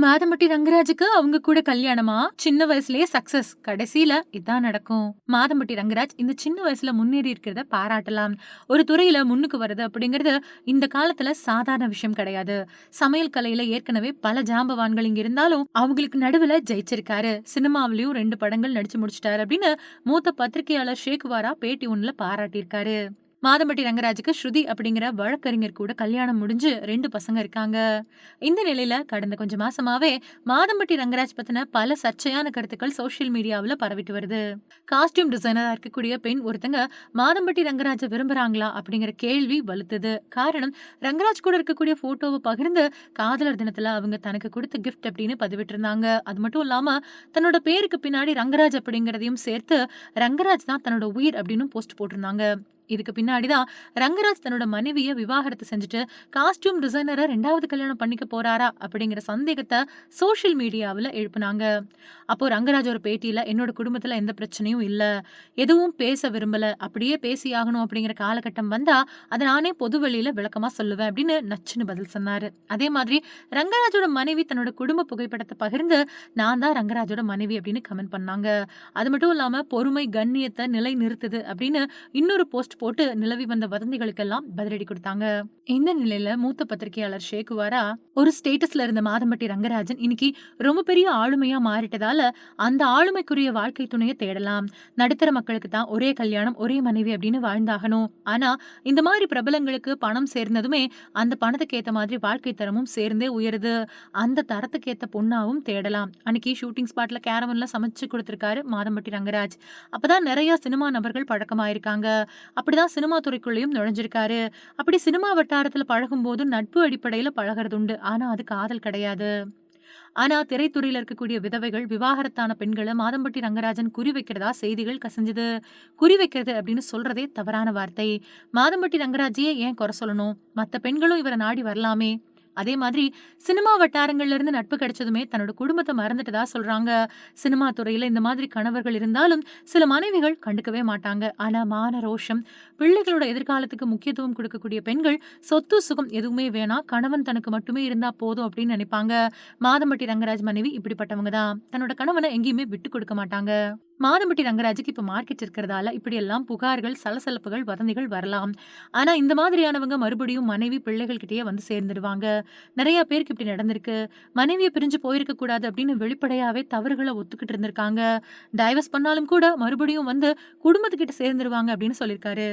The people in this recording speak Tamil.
மாதம்பட்டி ரங்கராஜுக்கு அவங்க கூட கல்யாணமா? சின்ன வயசுலயே சக்சஸ் கடைசியில இதான் நடக்கும். மாதம்பட்டி ரங்கராஜ் இந்த சின்ன வயசுல முன்னேறி இருக்கிறத பாராட்டலாம். ஒரு துறையில முன்னுக்கு வருது அப்படிங்கிறது இந்த காலத்துல சாதாரண விஷயம் கிடையாது. சமையல் கலையில ஏற்கனவே பல ஜாம்பவான்கள் இங்க இருந்தாலும் அவங்களுக்கு நடுவுல ஜெயிச்சிருக்காரு. சினிமாவிலயும் ரெண்டு படங்கள் நடிச்சு முடிச்சிட்டாரு அப்படின்னு மூத்த பத்திரிகையாளர் ஷேகுவாரா பேட்டி ஒன்னுல பாராட்டியிருக்காரு. மாதம்பட்டி ரங்கராஜுக்கு ஸ்ருதி அப்படிங்கிற வழக்கறிஞர் கூட கல்யாணம் முடிஞ்சு ரெண்டு பசங்க இருக்காங்க. இந்த நிலையில கடந்த கொஞ்ச மாசமாவே மாதம்பட்டி ரங்கராஜ் பத்தின பல சர்ச்சையான கருத்துக்கள் சோஷியல் மீடியாவில் பரவிட்டு வருது. காஸ்டியூம் டிசைனரா இருக்கக்கூடிய பெண் ஒருத்தங்க மாதம்பட்டி ரங்கராஜ விரும்புறாங்களா அப்படிங்கிற கேள்வி வலுத்தது. காரணம் ரங்கராஜ் கூட இருக்கக்கூடிய போட்டோவை பகிர்ந்து காதலர் தினத்துல அவங்க தனக்கு கொடுத்த கிஃப்ட் அப்படின்னு பதிவிட்டிருந்தாங்க. அது மட்டும் இல்லாம தன்னோட பேருக்கு பின்னாடி ரங்கராஜ் அப்படிங்கிறதையும் சேர்த்து ரங்கராஜ் தான் தன்னோட உயிர் அப்படின்னு போஸ்ட் போட்டிருந்தாங்க. இதுக்கு பின்னாடிதான் ரங்கராஜ் தன்னோட மனைவியை விவாகரத்து செஞ்சுட்டு காஸ்டியூம் டிசைனரை ரெண்டாவது கல்யாணம் பண்ணிக்க போறாரா அப்படிங்கிற சந்தேகத்தை சோஷியல் மீடியாவில் எழுப்புனாங்க. அப்போ ரங்கராஜ் ஒரு பேட்டியில என்னோட குடும்பத்தில் எந்த பிரச்சனையும் இல்லை. எதுவும் பேச விரும்பல. அப்படியே பேசியாகணும் அப்படிங்கிற காலகட்டம் வந்தா அதை நானே பொது வெளியில விளக்கமா சொல்லுவேன் அப்படின்னு நச்சுன்னு பதில் சொன்னாரு. அதே மாதிரி ரங்கராஜோட மனைவி தன்னோட குடும்ப புகைப்படத்தை பகிர்ந்து நான் தான் ரங்கராஜோட மனைவி அப்படின்னு கமெண்ட் பண்ணாங்க. அது மட்டும் இல்லாம பொறுமை கண்ணியத்தை நிலை நிறுத்துது அப்படின்னு இன்னொரு போஸ்ட் போட்டு நிலவி வந்த வதந்திகளுக்கெல்லாம் பதிலடி கொடுத்தாங்க. இந்த நிலையில மூத்த பத்திரிகையாளர் ஷேகுவாரா ஒரு ஸ்டேட்டஸ்ல இருந்த மாதம்பட்டி ரங்கராஜன் இன்னைக்கு ரொம்ப பெரிய ஆளுமையா மாறிட்டதால அந்த ஆளுமைக்குரிய வாழ்க்கை துணையை தேடலாம். நடுத்தர மக்களுக்கு தான் ஒரே கல்யாணம் ஒரே மனைவி அப்படின்னு வாழ்ந்தாகணும். ஆனா இந்த மாதிரி பிரபலங்களுக்கு பணம் சேர்ந்ததுமே அந்த பணத்துக்கு ஏத்த மாதிரி வாழ்க்கை தரமும் சேர்ந்தே உயருது. அந்த தரத்துக்கு ஏத்த பொண்ணாவும் தேடலாம். அன்னைக்கு ஷூட்டிங் ஸ்பாட்ல கேரவன்ல சமைச்சு கொடுத்திருக்காரு மாதம்பட்டி ரங்கராஜ். அப்பதான் நிறைய சினிமா நபர்கள் பழக்கமாயிருக்காங்க. அப்ப அப்படிதான் சினிமா துறைக்குள்ளேயும் நுழைஞ்சிருக்காரு. அப்படி சினிமா வட்டாரத்துல பழகும் போது நட்பு அடிப்படையில பழகிறது உண்டு. ஆனா அது காதல் கிடையாது. ஆனா திரைத்துறையில இருக்கக்கூடிய விதவைகள் விவாகரத்தான பெண்களை மாதம்பட்டி ரங்கராஜன் குறி வைக்கிறதா செய்திகள் கசிஞ்சது. குறி வைக்கிறது அப்படின்னு சொல்றதே தவறான வார்த்தை. மாதம்பட்டி ரங்கராஜையே ஏன் குறை சொல்லணும்? மற்ற பெண்களும் இவரை நாடி வரலாமே. அதே மாதிரி சினிமா வட்டாரங்கள்ல இருந்து நட்பு கிடைச்சதுமே தன்னோட குடும்பத்தை மறந்துட்டதா சொல்றாங்க. சினிமா துறையில இந்த மாதிரி கணவர்கள் இருந்தாலும் சில மனைவிகள் கண்டுக்கவே மாட்டாங்க. ஆனா மான ரோஷம் பிள்ளைகளோட எதிர்காலத்துக்கு முக்கியத்துவம் கொடுக்கக்கூடிய பெண்கள் சொத்து சுகம் எதுவுமே வேணாம் கணவன் தனக்கு மட்டுமே இருந்தா போதும் அப்படின்னு நினைப்பாங்க. மாதம்பட்டி ரங்கராஜ் மனைவி இப்படிப்பட்டவங்க தான். தன்னோட கணவனை எங்கேயுமே விட்டு கொடுக்க மாட்டாங்க. மாதம்பட்டி ரங்கராஜுக்கு இப்போ மார்க்கெட் இருக்கிறதால இப்படியெல்லாம் புகார்கள் சலசலப்புகள் வதந்திகள் வரலாம். ஆனா இந்த மாதிரியானவங்க மறுபடியும் மனைவி பிள்ளைகள்கிட்டயே வந்து சேர்ந்துடுவாங்க. நிறைய பேருக்கு இப்படி நடந்திருக்கு. மனைவியை பிரிஞ்சு போயிருக்க கூடாது அப்படின்னு வெளிப்படையாகவே தவறுகளை ஒத்துக்கிட்டு இருந்திருக்காங்க. டைவர்ஸ் பண்ணாலும் கூட மறுபடியும் வந்து குடும்பத்துக்கிட்ட சேர்ந்துருவாங்க அப்படின்னு சொல்லியிருக்காரு.